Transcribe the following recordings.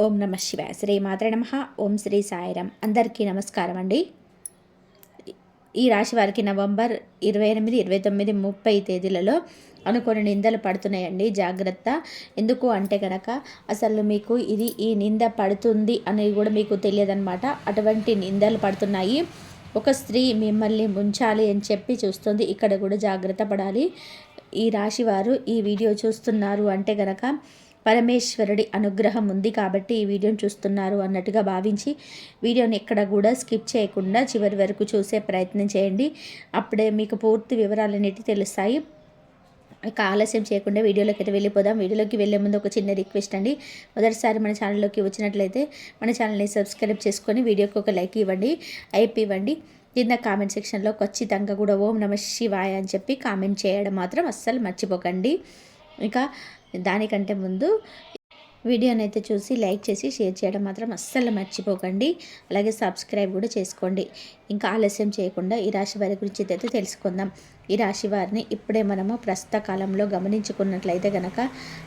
ఓం నమ శివాయ. శ్రీ మాత్ర నమ. ఓం శ్రీ సాయిరం అందరికీ నమస్కారం అండి ఈ రాశి వారికి నవంబర్ ఇరవై ఎనిమిది ఇరవై తొమ్మిది ముప్పై తేదీలలో అనుకోని నిందలు పడుతున్నాయండి. జాగ్రత్త. ఎందుకు అంటే కనుక అసలు మీకు ఇది ఈ నింద పడుతుంది అనేది కూడా మీకు తెలియదన్నమాట. అటువంటి నిందలు పడుతున్నాయి. ఒక స్త్రీ మిమ్మల్ని ముంచాలి అని చెప్పి చూస్తుంది. ఇక్కడ కూడా జాగ్రత్త పడాలి. ఈ రాశివారు ఈ వీడియో చూస్తున్నారు అంటే కనుక పరమేశ్వరుడి అనుగ్రహం ఉంది కాబట్టి ఈ వీడియోని చూస్తున్నారు అన్నట్టుగా భావించి వీడియోని ఎక్కడ కూడా స్కిప్ చేయకుండా చివరి వరకు చూసే ప్రయత్నం చేయండి. అప్పుడే మీకు పూర్తి వివరాలన్నిటి తెలుస్తాయి. ఇక ఆలస్యం చేయకుండా వీడియోలోకి అయితే వెళ్ళిపోదాం. వీడియోలోకి వెళ్ళే ముందు ఒక చిన్న రిక్వెస్ట్ అండి. మొదటిసారి మన ఛానల్లోకి వచ్చినట్లయితే మన ఛానల్ని సబ్స్క్రైబ్ చేసుకొని వీడియోకి ఒక లైక్ ఇవ్వండి ఐప్ ఇవ్వండి. కింద కామెంట్ సెక్షన్లో ఖచ్చితంగా కూడా ఓం నమ శివాయ అని చెప్పి కామెంట్ చేయడం మాత్రం అస్సలు మర్చిపోకండి. ఇంకా దానికంటే ముందు వీడియోని అయితే చూసి లైక్ చేసి షేర్ చేయడం మాత్రం అస్సలు మర్చిపోకండి. అలాగే సబ్స్క్రైబ్ కూడా చేసుకోండి. ఇంకా ఆలస్యం చేయకుండా ఈ రాశి వారి గురించి అయితే తెలుసుకుందాం. ఈ రాశి వారిని ఇప్పుడే మనము ప్రస్తుత కాలంలో గమనించుకున్నట్లయితే కనుక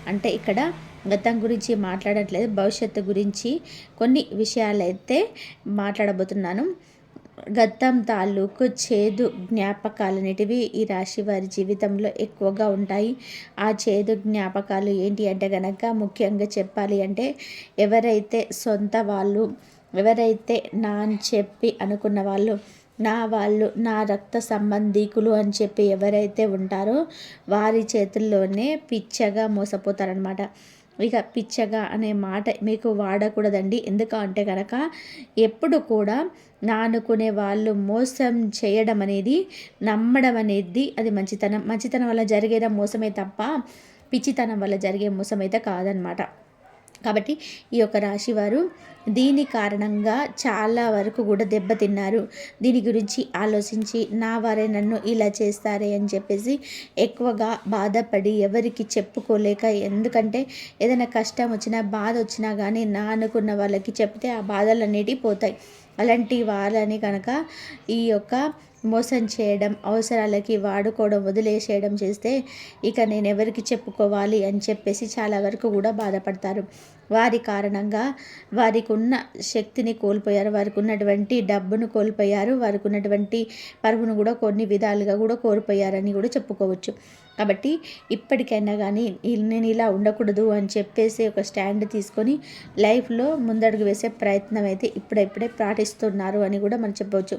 అంటే ఇక్కడ గతం గురించి మాట్లాడట్లేదు భవిష్యత్తు గురించి కొన్ని విషయాలైతే మాట్లాడబోతున్నాను. గతం తాలూకు చేదు జ్ఞాపకాలనేటివి ఈ రాశి వారి జీవితంలో ఎక్కువగా ఉంటాయి. ఆ చేదు జ్ఞాపకాలు ఏంటి అంటే కనుక ముఖ్యంగా చెప్పాలి అంటే ఎవరైతే సొంత వాళ్ళు ఎవరైతే నా అని చెప్పి అనుకున్న వాళ్ళు నా వాళ్ళు నా రక్త సంబంధీకులు అని చెప్పి ఎవరైతే ఉంటారో వారి చేతుల్లోనే పిచ్చగా మోసపోతారనమాట ఇక పిచ్చగా అనే మాట మీకు వాడకూడదండి. ఎందుకంటే కనుక ఎప్పుడు కూడా నా అనుకునే వాళ్ళు మోసం చేయడం అనేది నమ్మడం అనేది అది మంచితనం. మంచితనం వల్ల జరిగేదా మోసమే తప్ప పిచ్చితనం వల్ల జరిగే మోసం అయితే కాదనమాట కాబట్టి ఈ యొక్క రాశి వారు దీని కారణంగా చాలా వరకు కూడా దెబ్బతిన్నారు దీని గురించి ఆలోచించి నా వారే నన్ను ఇలా చేస్తారే అని చెప్పేసి ఎక్కువగా బాధపడి ఎవరికి చెప్పుకోలేక ఎందుకంటే ఏదైనా కష్టం వచ్చినా బాధ వచ్చినా కానీ నా అనుకున్న వాళ్ళకి చెప్తే ఆ బాధలు అనేటివి పోతాయి. అలాంటి వాళ్ళని కనుక ఈ యొక్క మోసం చేయడం అవసరాలకి వాడుకోవడం వదిలేసేయడం చేస్తే ఇక నేను ఎవరికి చెప్పుకోవాలి అని చెప్పేసి చాలా వరకు కూడా బాధపడతారు. వారి కారణంగా వారికి ఉన్న శక్తిని కోల్పోయారు వారికి ఉన్నటువంటి డబ్బును కోల్పోయారు వారికి ఉన్నటువంటి పరువును కూడా కొన్ని విధాలుగా కూడా కోల్పోయారని కూడా చెప్పుకోవచ్చు. కాబట్టి ఇప్పటికైనా కానీ నేను ఇలా ఉండకూడదు అని చెప్పేసి ఒక స్టాండ్ తీసుకొని లైఫ్లో ముందడుగు వేసే ప్రయత్నం అయితే ఇప్పుడెప్పుడే పాటిస్తున్నారు అని కూడా మనం చెప్పవచ్చు.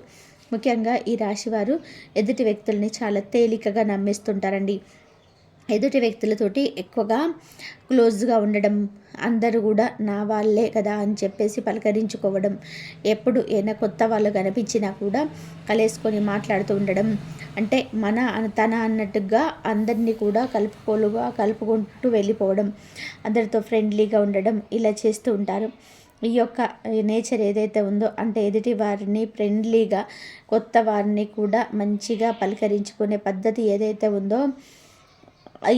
ముఖ్యంగా ఈ రాశివారు ఎదుటి వ్యక్తుల్ని చాలా తేలికగా నమ్మేస్తుంటారండి. ఎదుటి వ్యక్తులతోటి ఎక్కువగా క్లోజ్గా ఉండడం అందరూ కూడా నా వాళ్ళే కదా అని చెప్పేసి పలకరించుకోవడం ఎప్పుడు ఏదైనా కొత్త వాళ్ళు కనిపించినా కూడా కలేసుకొని మాట్లాడుతూ ఉండడం అంటే మన తన అన్నట్టుగా అందరినీ కూడా కలుపుకోలుగా కలుపుకుంటూ వెళ్ళిపోవడం అందరితో ఫ్రెండ్లీగా ఉండడం ఇలా చేస్తూ ఉంటారు. ఈ యొక్క నేచర్ ఏదైతే ఉందో అంటే ఎదుటి వారిని ఫ్రెండ్లీగా కొత్త వారిని కూడా మంచిగా పలకరించుకునే పద్ధతి ఏదైతే ఉందో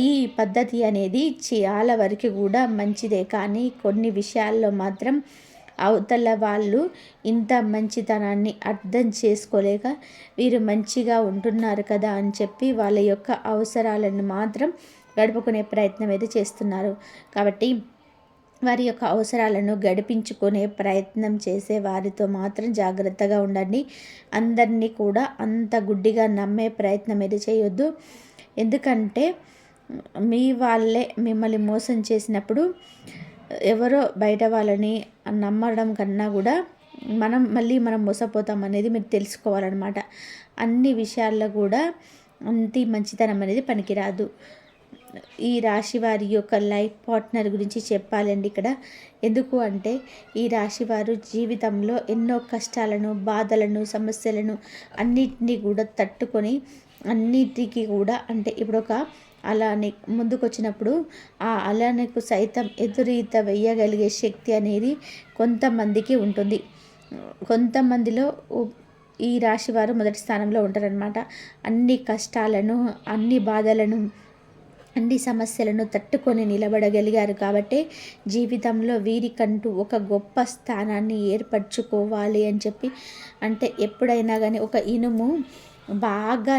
ఈ పద్ధతి అనేది చాలా వరకు కూడా మంచిదే. కానీ కొన్ని విషయాల్లో మాత్రం అవతల వాళ్ళు ఇంత మంచితనాన్ని అర్థం చేసుకోలేక వీరు మంచిగా ఉంటున్నారు కదా అని చెప్పి వాళ్ళ యొక్క అవసరాలను మాత్రం గడుపుకునే ప్రయత్నం అయితే చేస్తున్నారు. కాబట్టి వారి యొక్క అవసరాలను గడిపించుకునే ప్రయత్నం చేసే వారితో మాత్రం జాగ్రత్తగా ఉండండి. అందరినీ కూడా అంత గుడ్డిగా నమ్మే ప్రయత్నం అయితే చేయొద్దు. ఎందుకంటే మీ వాళ్ళే మిమ్మల్ని మోసం చేసినప్పుడు ఎవరో బయట వాళ్ళని నమ్మడం కన్నా కూడా మనం మళ్ళీ మనం మోసపోతాం అనేది మీరు తెలుసుకోవాలన్నమాట. అన్ని విషయాల్లో కూడా అంతి మంచితనం అనేది పనికిరాదు. ఈ రాశి వారి యొక్క లైఫ్ పార్ట్నర్ గురించి చెప్పాలండి ఇక్కడ. ఎందుకు అంటే ఈ రాశి వారు జీవితంలో ఎన్నో కష్టాలను బాధలను సమస్యలను అన్నిటినీ కూడా తట్టుకొని అన్నిటికీ కూడా అంటే ఇప్పుడు ఒక అలానే ముందుకొచ్చినప్పుడు ఆ అలానకు సైతం ఎదురీత వేయగలిగే శక్తి అనేది కొంతమందికి ఉంటుంది. కొంతమందిలో ఈ రాశి వారు మొదటి స్థానంలో ఉంటారనమాట అన్ని కష్టాలను అన్ని బాధలను అన్ని సమస్యలను తట్టుకొని నిలబడగలిగారు కాబట్టి జీవితంలో వీరికంటూ ఒక గొప్ప స్థానాన్ని ఏర్పరచుకోవాలి అని చెప్పి అంటే ఎప్పుడైనా కానీ ఒక ఇనుము బాగా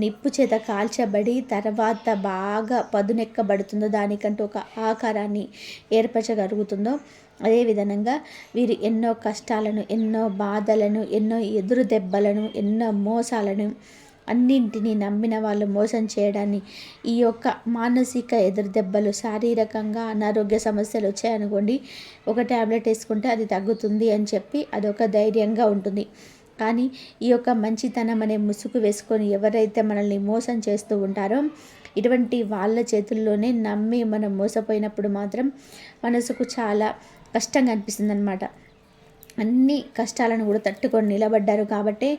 నిప్పు చేత కాల్చబడి తర్వాత బాగా పదునెక్కబడుతుందో దానికంటూ ఒక ఆకారాన్ని ఏర్పరచగలుగుతుందో అదేవిధంగా వీరు ఎన్నో కష్టాలను ఎన్నో బాధలను ఎన్నో ఎదురు దెబ్బలను ఎన్నో మోసాలను అన్నింటినీ నమ్మిన వాళ్ళు మోసం చేయడాన్ని ఈ యొక్క మానసిక ఎదురుదెబ్బలు శారీరకంగా అనారోగ్య సమస్యలు వచ్చాయనుకోండి ఒక ట్యాబ్లెట్ వేసుకుంటే అది తగ్గుతుంది అని చెప్పి అదొక ధైర్యంగా ఉంటుంది. కానీ ఈ యొక్క మంచితనం అనే ముసుగు వేసుకొని ఎవరైతే మనల్ని మోసం చేస్తూ ఉంటారో ఇటువంటి వాళ్ళ చేతుల్లోనే నమ్మి మనం మోసపోయినప్పుడు మాత్రం మనసుకు చాలా కష్టంగా అనిపిస్తుంది అనమాట అన్ని కష్టాలను కూడా తట్టుకొని నిలబడ్డారు కాబట్టి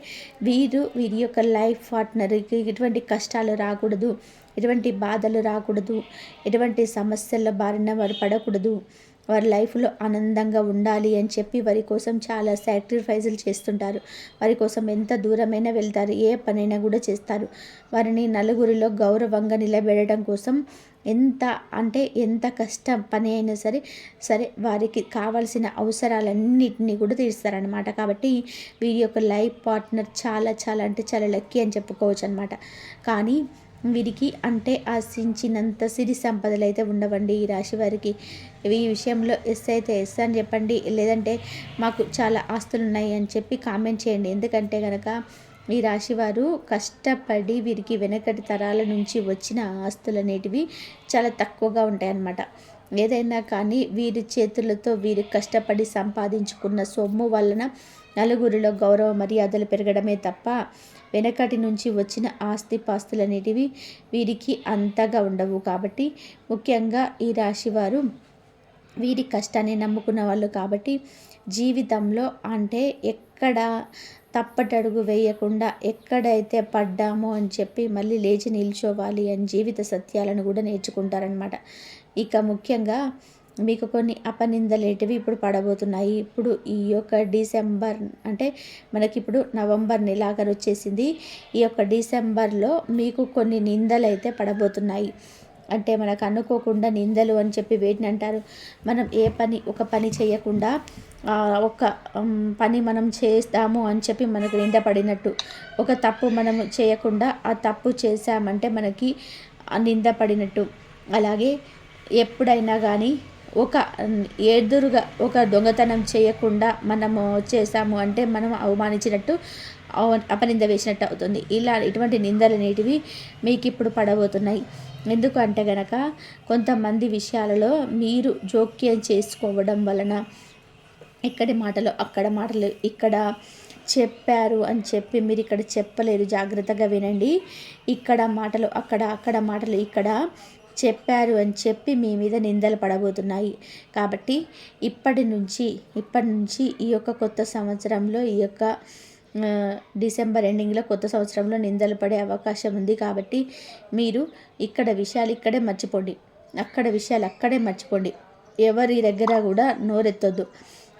వీరు వీరి యొక్క లైఫ్ పార్ట్నర్కి ఎటువంటి కష్టాలు రాకూడదు ఎటువంటి బాధలు రాకూడదు ఎటువంటి సమస్యల బారిన వారు పడకూడదు. వారి లైఫ్లో ఆనందంగా ఉండాలి అని చెప్పి వారి కోసం చాలా సాక్రిఫైజులు చేస్తుంటారు. వారి కోసం ఎంత దూరమైనా వెళ్తారు. ఏ పనైనా కూడా చేస్తారు. వారిని నలుగురిలో గౌరవంగా నిలబెట్టడం కోసం ఎంత అంటే ఎంత కష్టం పని అయినా సరే సరే వారికి కావాల్సిన అవసరాలన్నింటినీ కూడా తీరుస్తారనమాట కాబట్టి వీరి యొక్క లైఫ్ పార్ట్నర్ చాలా చాలా అంటే చాలా లక్కీ అని చెప్పుకోవచ్చు అనమాట కానీ వీరికి అంటే ఆశించినంత సిరి సంపదలు అయితే ఉండవండి ఈ రాశి వారికి. ఈ విషయంలో ఎస్ అయితే ఎస్ అని చెప్పండి. లేదంటే మాకు చాలా ఆస్తులు ఉన్నాయి అని చెప్పి కామెంట్ చేయండి. ఎందుకంటే కనుక ఈ రాశివారు కష్టపడి వీరికి వెనకటి తరాల నుంచి వచ్చిన ఆస్తులు అనేటివి చాలా తక్కువగా ఉంటాయన్నమాట ఏదైనా కానీ వీరి చేతులతో వీరు కష్టపడి సంపాదించుకున్న సొమ్ము వలన నలుగురిలో గౌరవ మర్యాదలు పెరగడమే తప్ప వెనకటి నుంచి వచ్చిన ఆస్తి పాస్తులు అనేటివి వీరికి అంతగా ఉండవు. కాబట్టి ముఖ్యంగా ఈ రాశివారు వీరి కష్టాన్ని నమ్ముకున్న వాళ్ళు కాబట్టి జీవితంలో అంటే ఎక్కడ తప్పటడుగు వేయకుండా ఎక్కడైతే పడ్డామో అని చెప్పి మళ్ళీ లేచి నిల్చోవాలి అని జీవిత సత్యాలను కూడా నేర్చుకుంటారనమాట ఇక ముఖ్యంగా మీకు కొన్ని అపనిందలేటివి ఇప్పుడు పడబోతున్నాయి. ఇప్పుడు ఈ యొక్క డిసెంబర్ అంటే మనకి ఇప్పుడు నవంబర్ నెలాఖరు వచ్చేసింది. ఈ యొక్క డిసెంబర్లో మీకు కొన్ని నిందలు అయితే పడబోతున్నాయి. అంటే మనకు అనుకోకుండా నిందలు అని చెప్పి వేటిని అంటారు? మనం ఏ పని ఒక పని చేయకుండా ఒక పని మనం చేస్తాము అని చెప్పి మనకు నింద పడినట్టు ఒక తప్పు మనం చేయకుండా ఆ తప్పు చేశామంటే మనకి నింద పడినట్టు. అలాగే ఎప్పుడైనా కానీ ఒక ఎదురుగా ఒక దొంగతనం చేయకుండా మనము చేసాము అంటే మనం అవమానించినట్టు అపనింద వేసినట్టు అవుతుంది. ఇలా ఇటువంటి నిందలు అనేటివి మీకు ఇప్పుడు పడబోతున్నాయి. ఎందుకంటే గనక కొంతమంది విషయాలలో మీరు జోక్యం చేసుకోవడం వలన ఇక్కడి మాటలు అక్కడ మాటలు ఇక్కడ చెప్పారు అని చెప్పి మీరు ఇక్కడ చెప్పలేదు జాగ్రత్తగా వినండి. ఇక్కడ మాటలు అక్కడ అక్కడ మాటలు ఇక్కడ చెప్పారు అని చెప్పి మీ మీద నిందలు పడబోతున్నాయి. కాబట్టి ఇప్పటి నుంచి ఇప్పటి నుంచి ఈ యొక్క కొత్త సంవత్సరంలో ఈ యొక్క డిసెంబర్ ఎండింగ్లో కొత్త సంవత్సరంలో నిందలు పడే అవకాశం ఉంది కాబట్టి మీరు ఇక్కడ విషయాలు ఇక్కడే మర్చిపోండి. అక్కడ విషయాలు అక్కడే మర్చిపోండి. ఎవరి దగ్గర కూడా నోరెత్తొద్దు.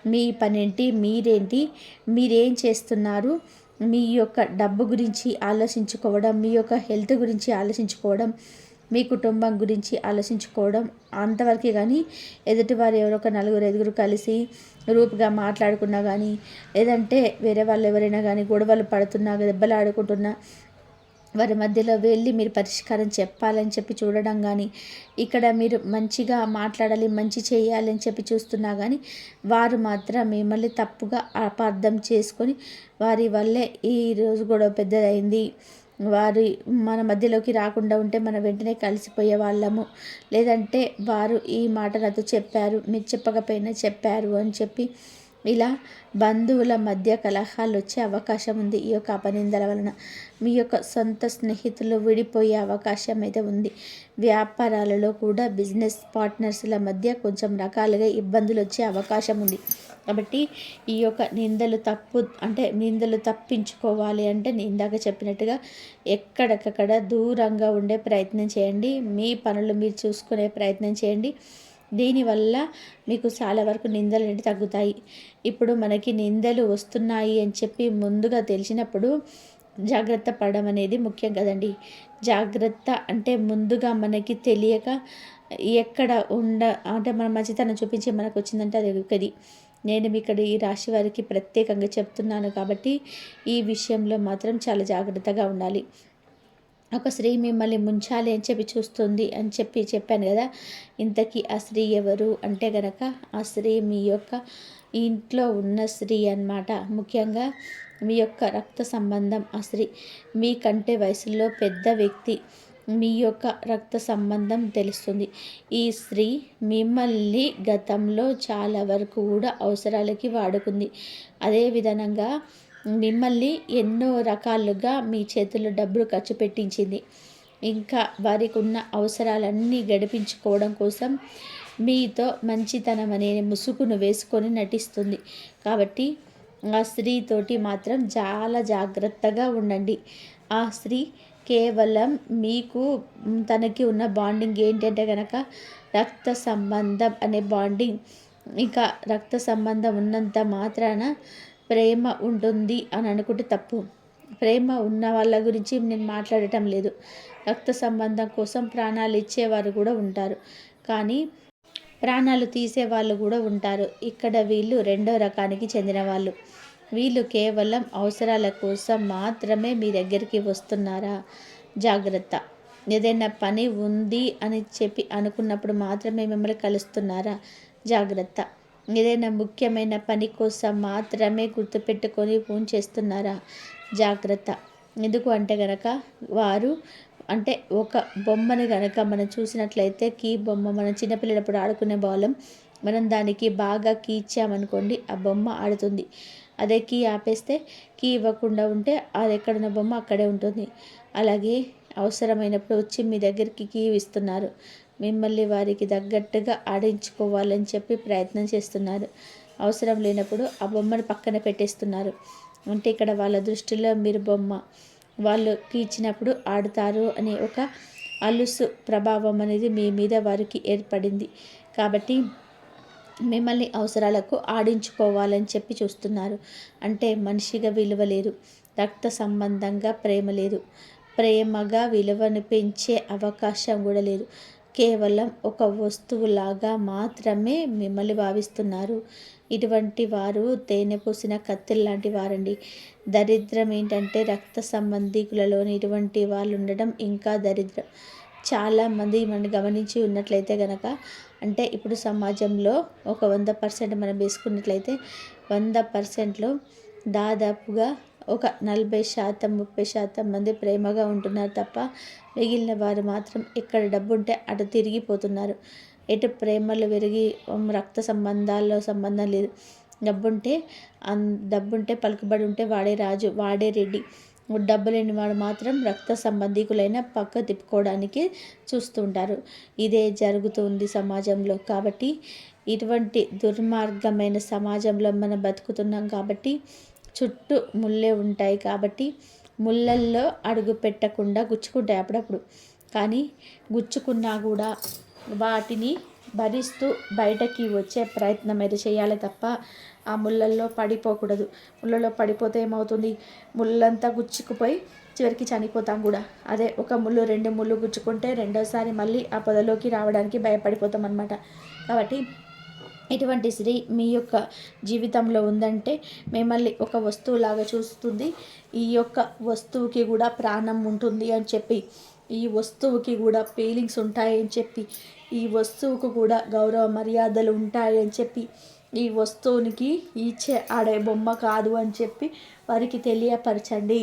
మీ పనేంటి మీరేంటి మీరేం చేస్తున్నారు మీ యొక్క డబ్బు గురించి ఆలోచించుకోవడం మీ యొక్క హెల్త్ గురించి ఆలోచించుకోవడం మీ కుటుంబం గురించి ఆలోచించుకోవడం అంతవరకే కానీ ఎదుటివారు ఎవరో ఒక నలుగురు ఐదుగురు కలిసి రూపుగా మాట్లాడుకున్నా కానీ లేదంటే వేరే వాళ్ళు ఎవరైనా కానీ గొడవలు పడుతున్నా దెబ్బలు ఆడుకుంటున్నా వారి మధ్యలో వెళ్ళి మీరు పరిష్కారం చెప్పాలని చెప్పి చూడడం కానీ ఇక్కడ మీరు మంచిగా మాట్లాడాలి మంచి చేయాలని చెప్పి చూస్తున్నా కానీ వారు మాత్రం మిమ్మల్ని తప్పుగా అపార్థం చేసుకొని వారి వల్లే ఈరోజు గొడవ పెద్దదైంది. వారి మన మధ్యలోకి రాకుండా ఉంటే మనం వెంటనే కలిసిపోయే వాళ్ళము. లేదంటే వారు ఈ మాట నాతో చెప్పారు మీరు చెప్పకపోయినా చెప్పారు అని చెప్పి ఇలా బంధువుల మధ్య కలహాలు వచ్చే అవకాశం ఉంది ఈ యొక్క అపనిందల వలన. మీ యొక్క సొంత స్నేహితులు విడిపోయే అవకాశం అయితే ఉంది. వ్యాపారాలలో కూడా బిజినెస్ పార్ట్నర్స్ల మధ్య కొంచెం రకాలుగా ఇబ్బందులు వచ్చే అవకాశం ఉంది. కాబట్టి ఈ యొక్క నిందలు తప్పు అంటే నిందలు తప్పించుకోవాలి అంటే నేను ఇందాక చెప్పినట్టుగా ఎక్కడికక్కడ దూరంగా ఉండే ప్రయత్నం చేయండి. మీ పనులు మీరు చూసుకునే ప్రయత్నం చేయండి. దీనివల్ల మీకు చాలా వరకు నిందలు అనేవి తగ్గుతాయి. ఇప్పుడు మనకి నిందలు వస్తున్నాయి అని చెప్పి ముందుగా తెలిసినప్పుడు జాగ్రత్త పడడం అనేది ముఖ్యం కదండి. జాగ్రత్త అంటే ముందుగా మనకి తెలియక ఎక్కడ ఉండ అంటే మన మంచితనం చూపించి మనకు వచ్చిందంటే అది ఒకది నేను ఇక్కడ ఈ రాశి వారికి ప్రత్యేకంగా చెప్తున్నాను కాబట్టి ఈ విషయంలో మాత్రం చాలా జాగ్రత్తగా ఉండాలి. ఒక స్త్రీ మిమ్మల్ని ముంచాలి అని చెప్పి చూస్తుంది అని చెప్పి చెప్పాను కదా. ఇంతకీ ఆ స్త్రీ ఎవరు? అంటే గనక ఆ స్త్రీ మీ యొక్క ఇంట్లో ఉన్న స్త్రీ అన్నమాట. ముఖ్యంగా మీ యొక్క రక్త సంబంధం ఆ స్త్రీ. మీకంటే వయసులో పెద్ద వ్యక్తి. మీ యొక్క రక్త సంబంధం తెలుస్తుంది. ఈ స్త్రీ మిమ్మల్ని గతంలో చాలా వరకు కూడా అవసరాలకి వాడుకుంది. అదే విధంగా మిమ్మల్ని ఎన్నో రకాలుగా మీ చేతుల్లో డబ్బులు ఖర్చు పెట్టించింది. ఇంకా వారికి ఉన్న అవసరాలన్నీ గడిపించుకోవడం కోసం మీతో మంచితనం అనే ముసుగును వేసుకొని నటిస్తుంది. కాబట్టి ఆ స్త్రీతోటి మాత్రం చాలా జాగ్రత్తగా ఉండండి. ఆ స్త్రీ కేవలం మీకు తనకి ఉన్న బాండింగ్ ఏంటంటే కనుక రక్త సంబంధం అనే బాండింగ్ ఇంకా రక్త సంబంధం ఉన్నంత మాత్రాన ప్రేమ ఉంటుంది అని అనుకుంటే తప్పు. ప్రేమ ఉన్న వాళ్ళ గురించి నేను మాట్లాడటం లేదు. రక్త సంబంధం కోసం ప్రాణాలు ఇచ్చేవారు కూడా ఉంటారు. కానీ ప్రాణాలు తీసే వాళ్ళు కూడా ఉంటారు. ఇక్కడ వీళ్ళు రెండో రకానికి చెందిన వాళ్ళు. వీళ్ళు కేవలం అవసరాల కోసం మాత్రమే మీ దగ్గరికి వస్తున్నారా? జాగ్రత్త. ఏదైనా పని ఉంది అని చెప్పి అనుకున్నప్పుడు మాత్రమే మిమ్మల్ని కలుస్తున్నారా? జాగ్రత్త. ఏదైనా ముఖ్యమైన పని కోసం మాత్రమే గుర్తుపెట్టుకొని ఫోన్ చేస్తున్నారా? జాగ్రత్త. ఎందుకు అంటే గనక వారు అంటే ఒక బొమ్మని కనుక మనం చూసినట్లయితే కీ బొమ్మ మనం చిన్నపిల్లలప్పుడు ఆడుకునే బాలం మనం దానికి బాగా కీ ఇచ్చామనుకోండి ఆ బొమ్మ ఆడుతుంది. అదే కీ ఆపేస్తే కీ ఇవ్వకుండా ఉంటే అది ఎక్కడున్న బొమ్మ అక్కడే ఉంటుంది. అలాగే అవసరమైనప్పుడు వచ్చి మీ దగ్గరికి కీ ఇస్తున్నారు. మిమ్మల్ని వారికి తగ్గట్టుగా ఆడించుకోవాలని చెప్పి ప్రయత్నం చేస్తున్నారు. అవసరం లేనప్పుడు ఆ బొమ్మను పక్కన పెట్టేస్తున్నారు. అంటే ఇక్కడ వాళ్ళ దృష్టిలో మీరు బొమ్మ. వాళ్ళకి ఇచ్చినప్పుడు ఆడుతారు అనే ఒక అలుసు ప్రభావం అనేది మీ మీద వారికి ఏర్పడింది. కాబట్టి మిమ్మల్ని అవసరాలకు ఆడించుకోవాలని చెప్పి చూస్తున్నారు. అంటే మనిషిగా విలువ లేదు. రక్త సంబంధంగా ప్రేమ లేదు. ప్రేమగా విలువను పెంచే అవకాశం కూడా లేదు. కేవలం ఒక వస్తువులాగా మాత్రమే మిమ్మల్ని భావిస్తున్నారు. ఇటువంటి వారు తేనె పూసిన కత్తిల్ లాంటి వారండి. దరిద్రం ఏంటంటే రక్త సంబంధికులలోని ఇటువంటి వాళ్ళు ఉండడం ఇంకా దరిద్రం. చాలామంది మనం గమనించి ఉన్నట్లయితే కనుక అంటే ఇప్పుడు సమాజంలో ఒక వంద పర్సెంట్ మనం వేసుకున్నట్లయితే వంద పర్సెంట్లో దాదాపుగా ఒక నలభై శాతం ముప్పై శాతం మంది ప్రేమగా ఉంటున్నారు తప్ప మిగిలిన వారు మాత్రం ఎక్కడ డబ్బు ఉంటే అటు తిరిగిపోతున్నారు. ఎటు ప్రేమలు పెరిగి రక్త సంబంధాల్లో సంబంధం లేదు. డబ్బుంటే అన్ డబ్బుంటే పలుకుబడి ఉంటే వాడే రాజు వాడే రెడ్డి. డబ్బు లేని వాడు మాత్రం రక్త సంబంధికులైన పక్క తిప్పుకోవడానికి చూస్తుంటారు. ఇదే జరుగుతుంది సమాజంలో. కాబట్టి ఇటువంటి దుర్మార్గమైన సమాజంలో మనం బతుకుతున్నాం కాబట్టి చుట్టూ ముళ్ళే ఉంటాయి. కాబట్టి ముళ్ళల్లో అడుగు పెట్టకుండా గుచ్చుకుంటాయి అప్పుడప్పుడు. కానీ గుచ్చుకున్నా కూడా వాటిని భరిస్తూ బయటకి వచ్చే ప్రయత్నం అయితే చేయాలి తప్ప ఆ ముళ్ళల్లో పడిపోకూడదు. ముళ్ళలో పడిపోతే ఏమవుతుంది? ముళ్ళంతా గుచ్చుకుపోయి చివరికి చనిపోతాం కూడా. అదే ఒక ముళ్ళు రెండు ముళ్ళు గుచ్చుకుంటే రెండోసారి మళ్ళీ ఆ పొదలోకి రావడానికి భయపడిపోతాం అనమాట కాబట్టి ఇటువంటి స్త్రీ మీ యొక్క జీవితంలో ఉందంటే మిమ్మల్ని ఒక వస్తువులాగా చూస్తుంది. ఈ యొక్క వస్తువుకి కూడా ప్రాణం ఉంటుంది అని చెప్పి ఈ వస్తువుకి కూడా ఫీలింగ్స్ ఉంటాయని చెప్పి ఈ వస్తువుకు కూడా గౌరవ మర్యాదలు ఉంటాయని చెప్పి ఈ వస్తువునికి ఇచ్చే ఆడే బొమ్మ కాదు అని చెప్పి వారికి తెలియపరచండి.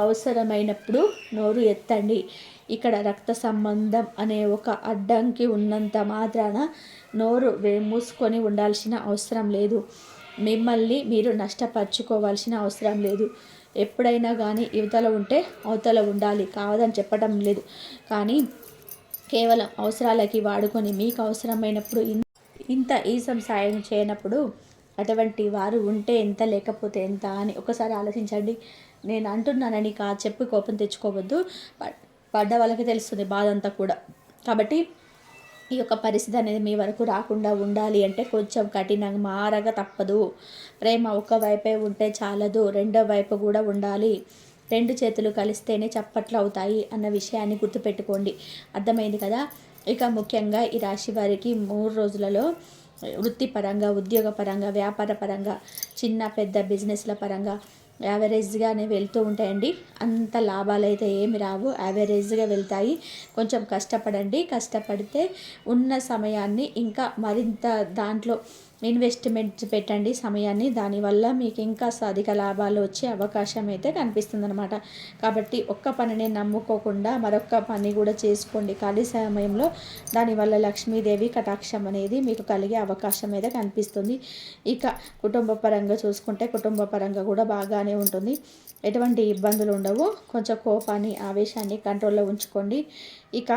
అవసరమైనప్పుడు నోరు ఎత్తండి. ఇక్కడ రక్త సంబంధం అనే ఒక అడ్డంకి ఉన్నంత మాత్రాన నోరు మూసుకొని ఉండాల్సిన అవసరం లేదు. మిమ్మల్ని మీరు నష్టపరుచుకోవాల్సిన అవసరం లేదు. ఎప్పుడైనా కానీ యువతల ఉంటే అవతల ఉండాలి. కావదని చెప్పడం లేదు. కానీ కేవలం అవసరాలకి వాడుకొని మీకు అవసరమైనప్పుడు ఇంత ఈసం సాయం చేయనప్పుడు అటువంటి వారు ఉంటే ఎంత లేకపోతే ఎంత అని ఒకసారి ఆలోచించండి. నేను అంటున్నానని కా చెప్పి కోపం తెచ్చుకోవద్దు. పడ్డ వాళ్ళకి తెలుస్తుంది బాధ అంతా కూడా. కాబట్టి ఈ యొక్క పరిస్థితి అనేది మీ వరకు రాకుండా ఉండాలి అంటే కొంచెం కఠినంగా మారగా తప్పదు. ప్రేమ ఒక వైపే ఉంటే చాలదు రెండో వైపు కూడా ఉండాలి. రెండు చేతులు కలిస్తేనే చప్పట్లు అవుతాయి అన్న విషయాన్ని గుర్తుపెట్టుకోండి. అర్థమైంది కదా? ఇక ముఖ్యంగా ఈ రాశి వారికి మూడు రోజులలో వృత్తిపరంగా ఉద్యోగపరంగా వ్యాపార పరంగా చిన్న పెద్ద బిజినెస్ల పరంగా యావరేజ్గానే వెళ్తూ ఉంటాయండి. అంత లాభాలు అయితే ఏమి రావు. యావరేజ్గా వెళ్తాయి. కొంచెం కష్టపడండి. కష్టపడితే ఉన్న సమయాన్ని ఇంకా మరింత దాంట్లో ఇన్వెస్ట్మెంట్ పెట్టండి సమయాన్ని. దానివల్ల మీకు ఇంకా అధిక లాభాలు వచ్చే అవకాశం అయితే కనిపిస్తుంది అనమాట కాబట్టి ఒక్క పనిని నమ్ముకోకుండా మరొక పని కూడా చేసుకోండి. ఖాళీ సమయంలో దానివల్ల లక్ష్మీదేవి కటాక్షం అనేది మీకు కలిగే అవకాశం అయితే కనిపిస్తుంది. ఇక కుటుంబ పరంగా చూసుకుంటే కుటుంబ పరంగా కూడా బాగానే ఉంటుంది. ఎటువంటి ఇబ్బందులు ఉండవు. కొంచెం కోపాన్ని ఆవేశాన్ని కంట్రోల్లో ఉంచుకోండి. ఇక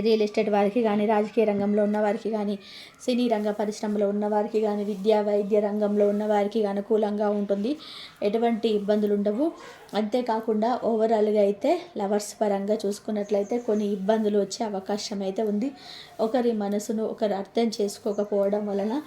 రియల్ ఎస్టేట్ వారికి కానీ రాజకీయ రంగంలో ఉన్న వారికి కానీ సినీ రంగ పరిశ్రమలో ఉన్న వారికి కానీ విద్యా వైద్య రంగంలో ఉన్న వారికి అనుకూలంగా ఉంటుంది. ఎటువంటి ఇబ్బందులు ఉండవు. అంతేకాకుండా ఓవరాల్గా అయితే లవర్స్ పరంగా చూసుకున్నట్లయితే కొన్ని ఇబ్బందులు వచ్చే అవకాశం అయితే ఉంది. ఒకరి మనసును ఒకరు అర్థం చేసుకోకపోవడం వలన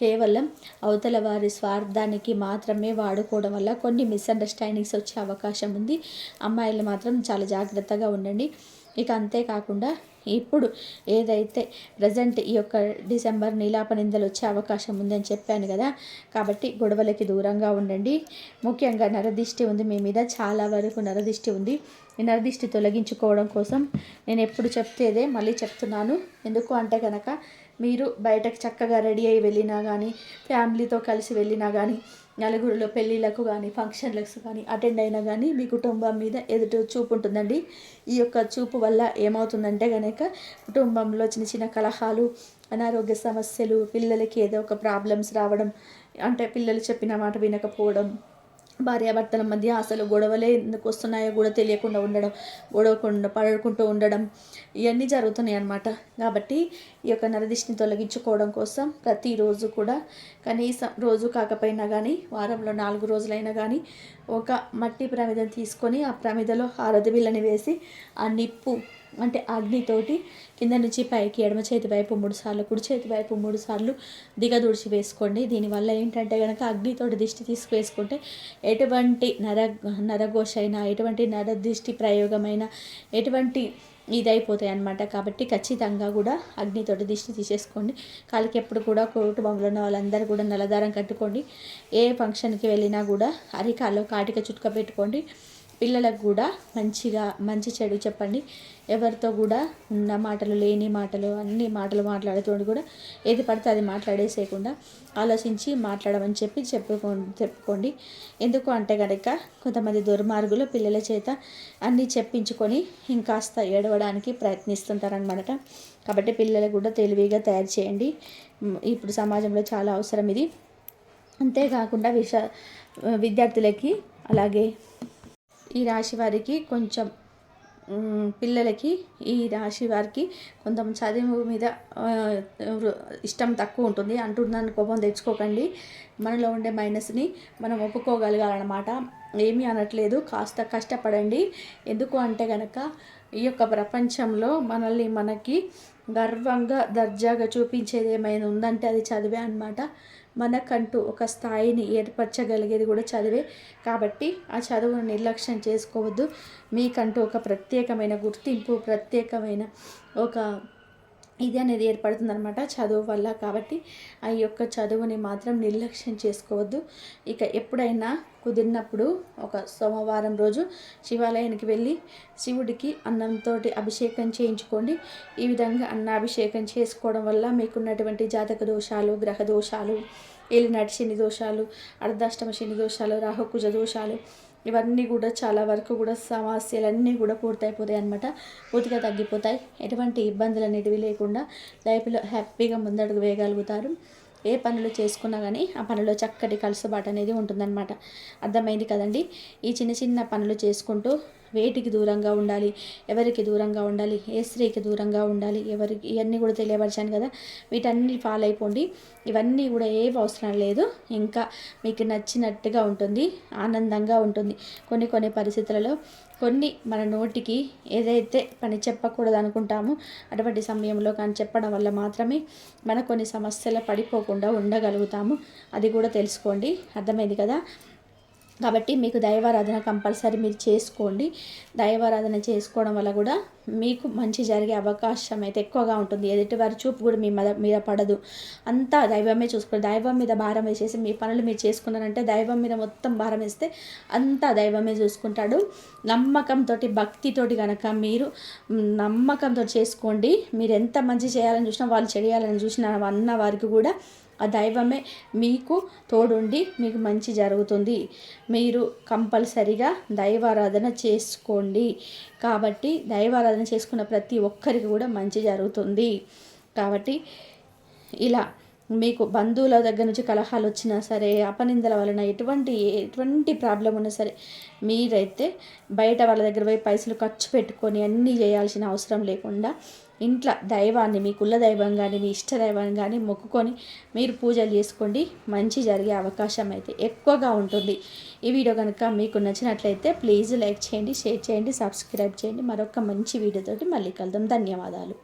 కేవలం అవతల వారి స్వార్థానికి మాత్రమే వాడుకోవడం వల్ల కొన్ని మిస్అండర్స్టాండింగ్స్ వచ్చే అవకాశం ఉంది. అమ్మాయిలు మాత్రం చాలా జాగ్రత్తగా ఉండండి. ఇక అంతేకాకుండా ఇప్పుడు ఏదైతే ప్రజెంట్ ఈ యొక్క డిసెంబర్ నీలాప నిందలు వచ్చే అవకాశం ఉందని చెప్పాను కదా కాబట్టి గొడవలకి దూరంగా ఉండండి. ముఖ్యంగా నరదిష్టి ఉంది మీ మీద చాలా వరకు నరదిష్టి ఉంది. ఈ నరదిష్టి తొలగించుకోవడం కోసం నేను ఎప్పుడు చెప్తేదే మళ్ళీ చెప్తున్నాను. ఎందుకు అంటే కనుక మీరు బయటకు చక్కగా రెడీ అయ్యి వెళ్ళినా కానీ ఫ్యామిలీతో కలిసి వెళ్ళినా కానీ నలుగురిలో పెళ్ళిళ్ళకు కానీ ఫంక్షన్లకు కానీ అటెండ్ అయినా కానీ మీ కుటుంబం మీద ఎదుట చూపు ఉంటుందండి. ఈ యొక్క చూపు వల్ల ఏమవుతుందంటే కనుక కుటుంబంలో చిన్న చిన్న కలహాలు అనారోగ్య సమస్యలు పిల్లలకి ఏదో ఒక ప్రాబ్లమ్స్ రావడం అంటే పిల్లలు చెప్పిన మాట వినకపోవడం భార్యాభర్తల మధ్య అసలు గొడవలే ఎందుకు వస్తున్నాయో కూడా తెలియకుండా ఉండడం గొడవకుండా పడుకుంటూ ఉండడం ఇవన్నీ జరుగుతున్నాయి అన్నమాట. కాబట్టి ఈ యొక్క నరదిష్టిని తొలగించుకోవడం కోసం ప్రతిరోజు కూడా కనీసం రోజు కాకపోయినా కానీ వారంలో నాలుగు రోజులైనా కానీ ఒక మట్టి ప్రమిదం తీసుకొని ఆ ప్రమిదలో హారతి బిళ్ళని వేసి ఆ నిప్పు అంటే అగ్నితోటి కింద నుంచి పైకి ఎడమ చేతి వైపు మూడు సార్లు కుడి చేతి వైపు మూడు సార్లు దిగదుడిచి వేసుకోండి. దీనివల్ల ఏంటంటే కనుక అగ్నితోటి దిష్టి తీసుకువేసుకుంటే ఎటువంటి నర నరఘోష అయినా ఎటువంటి నరదిష్టి ప్రయోగమైన ఎటువంటి ఇది అయిపోతాయి అనమాట కాబట్టి ఖచ్చితంగా కూడా అగ్నితోటి దిష్టి తీసేసుకోండి. కాళ్ళకి ఎప్పుడు కూడా కుటుంబంలో ఉన్న వాళ్ళందరూ కూడా నల్లదారం కట్టుకోండి. ఏ ఫంక్షన్కి వెళ్ళినా కూడా అరికాల్లో కాటిక చుట్క పెట్టుకోండి. పిల్లలకు కూడా మంచిగా మంచి చెడు చెప్పండి. ఎవరితో కూడా ఉన్న మాటలు లేని మాటలు అన్ని మాటలు మాట్లాడుతూ కూడా ఏది పడితే అది మాట్లాడేసేయకుండా ఆలోచించి మాట్లాడమని చెప్పి చెప్పుకో చెప్పుకోండి. ఎందుకు అంటే కనుక కొంతమంది దుర్మార్గులు పిల్లల చేత అన్నీ చెప్పించుకొని ఇంకాస్త ఏడవడానికి ప్రయత్నిస్తుంటారనమాట కాబట్టి పిల్లలు కూడా తెలివిగా తయారు చేయండి. ఇప్పుడు సమాజంలో చాలా అవసరం ఇది. అంతేకాకుండా విష విద్యార్థులకి అలాగే ఈ రాశి వారికి కొంచెం పిల్లలకి ఈ రాశి వారికి కొంత చదువు మీద ఇష్టం తక్కువ ఉంటుంది. అంటున్నాను కోపం తెచ్చుకోకండి. మనలో ఉండే మైనస్ని మనం ఒప్పుకోగలగాలన్నమాట. ఏమీ అనట్లేదు. కాస్త కష్టపడండి. ఎందుకు అంటే కనుక ఈ యొక్క ప్రపంచంలో మనల్ని మనకి గర్వంగా దర్జాగా చూపించేది ఏమైనా ఉందంటే అది చదివే అనమాట మనకంటూ ఒక స్థాయిని ఏర్పరచగలిగేది కూడా చదివే. కాబట్టి ఆ చదువును నిర్లక్ష్యం చేసుకోవద్దు. మీకంటూ ఒక ప్రత్యేకమైన గుర్తింపు ప్రత్యేకమైన ఒక ఇది అనేది ఏర్పడుతుందనమాట చదువు వల్ల కాబట్టి ఆ యొక్క చదువుని మాత్రం నిర్లక్ష్యం చేసుకోవద్దు. ఇక ఎప్పుడైనా కుదిరినప్పుడు ఒక సోమవారం రోజు శివాలయానికి వెళ్ళి శివుడికి అన్నంతో అభిషేకం చేయించుకోండి. ఈ విధంగా అన్నాభిషేకం చేసుకోవడం వల్ల మీకున్నటువంటి జాతక దోషాలు గ్రహ దోషాలు ఏలినాటి శని దోషాలు అర్ధాష్టమ శని దోషాలు రాహుకుజ దోషాలు ఇవన్నీ కూడా చాలా వరకు కూడా సమస్యలన్నీ కూడా పూర్తయిపోతాయి అనమాట పూర్తిగా తగ్గిపోతాయి. ఎటువంటి ఇబ్బందులు అనేటివి లేకుండా లైఫ్లో హ్యాపీగా ముందడుగు వేయగలుగుతారు. ఏ పనులు చేసుకున్నా కానీ ఆ పనిలో చక్కటి కలుసుబాటు అనేది ఉంటుందన్నమాట. అర్థమైంది కదండి? ఈ చిన్న చిన్న పనులు చేసుకుంటూ వేటికి దూరంగా ఉండాలి ఎవరికి దూరంగా ఉండాలి ఏ స్త్రీకి దూరంగా ఉండాలి ఎవరికి ఇవన్నీ కూడా తెలియపరిచాను కదా. వీటన్ని ఫాలో అయిపోండి. ఇవన్నీ కూడా ఏ అవసరం లేదు. ఇంకా మీకు నచ్చినట్టుగా ఉంటుంది ఆనందంగా ఉంటుంది. కొన్ని కొన్ని పరిస్థితులలో కొన్ని మన నోటికి ఏదైతే పని చెప్పకూడదు అనుకుంటామో అటువంటి సమయంలో కానీ చెప్పడం వల్ల మాత్రమే మన కొన్ని సమస్యలు పడిపోకుండా ఉండగలుగుతాము. అది కూడా తెలుసుకోండి. అర్థమైంది కదా? కాబట్టి మీకు దైవారాధన కంపల్సరీ మీరు చేసుకోండి. దైవారాధన చేసుకోవడం వల్ల కూడా మీకు మంచి జరిగే అవకాశం అయితే ఎక్కువగా ఉంటుంది. ఎదుటి వారి చూపు కూడా మీ మీద మీద పడదు. అంతా దైవమే చూసుకోండి దైవం మీద భారం వేసేసి మీ పనులు మీరు చేసుకున్నారంటే దైవం మీద మొత్తం భారం వేస్తే అంతా దైవమే చూసుకుంటాడు. నమ్మకంతో భక్తితోటి కనుక మీరు నమ్మకంతో చేసుకోండి. మీరు ఎంత మంచి చేయాలని చూసినా వాళ్ళు చేయాలని చూసినా అన్న వారికి కూడా ఆ దైవమే మీకు తోడుండి మీకు మంచి జరుగుతుంది. మీరు కంపల్సరిగా దైవారాధన చేసుకోండి. కాబట్టి దైవారాధన చేసుకున్న ప్రతి ఒక్కరికి కూడా మంచి జరుగుతుంది. కాబట్టి ఇలా మీకు బంధువుల దగ్గర నుంచి కలహాలు వచ్చినా సరే అపనిందల వలన ఎటువంటి ఎటువంటి ప్రాబ్లం ఉన్నా సరే మీరైతే బయట వాళ్ళ దగ్గర పోయి పైసలు ఖర్చు పెట్టుకొని అన్నీ చేయాల్సిన అవసరం లేకుండా ఇంట్లో దైవాన్ని మీ కుల దైవం కానీ మీ ఇష్ట దైవం కానీ మొక్కుకొని మీరు పూజలు చేసుకోండి. మంచి జరిగే అవకాశం అయితే ఎక్కువగా ఉంటుంది. ఈ వీడియో కనుక మీకు నచ్చినట్లయితే ప్లీజ్ లైక్ చేయండి షేర్ చేయండి సబ్స్క్రైబ్ చేయండి. మరొక మంచి వీడియోతోటి మళ్ళీ కలుద్దాం. ధన్యవాదాలు.